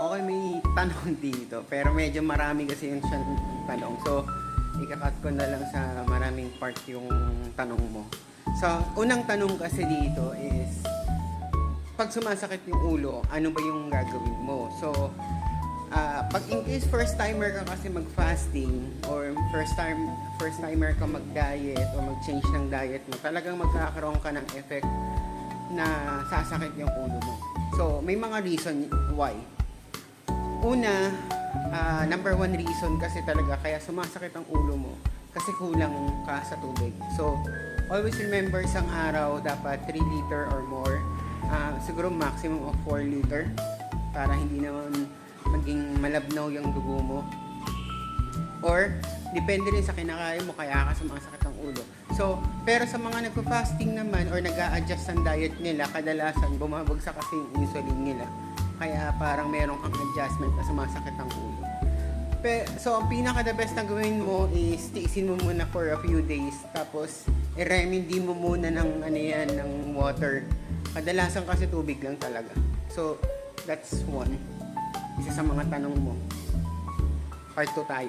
Okay, may tanong dito. Pero medyo marami kasi yung siyang tanong. So, ikakat ko na lang sa maraming part yung tanong mo. So, unang tanong kasi dito is, pag sumasakit yung ulo, ano ba yung gagawin mo? So, ah, pag in case first timer ka kasi mag-fasting or first time first timer ka mag-diet o mag-change ng diet mo, talagang magkakaroon ka ng effect na sasakit yung ulo mo. So, may mga reason why. Una, ah, number one reason kasi talaga kaya sumasakit ang ulo mo kasi kulang ka sa tubig. So, always remember isang araw dapat 3 liter or more. Ah, siguro maximum of 4 liter para hindi naman maging malabnaw yung dugo mo. Or, depende rin sa kinakain mo kaya ka sumasakit ang ulo. So, pero sa mga nagpa-fasting naman or nag adjust ng diet nila, kadalasan bumabagsak kasi yung insulin nila. Parang meron kang adjustment na sumasakit ang ulo. Pe, so, ang pinaka the best na gawin mo is tiisin mo muna for a few days. Tapos, i-remedy mo muna ng ano yan, ng water. Kadalasan kasi tubig lang talaga. So, that's one. Isa sa mga tanong mo. Part 2 tayo.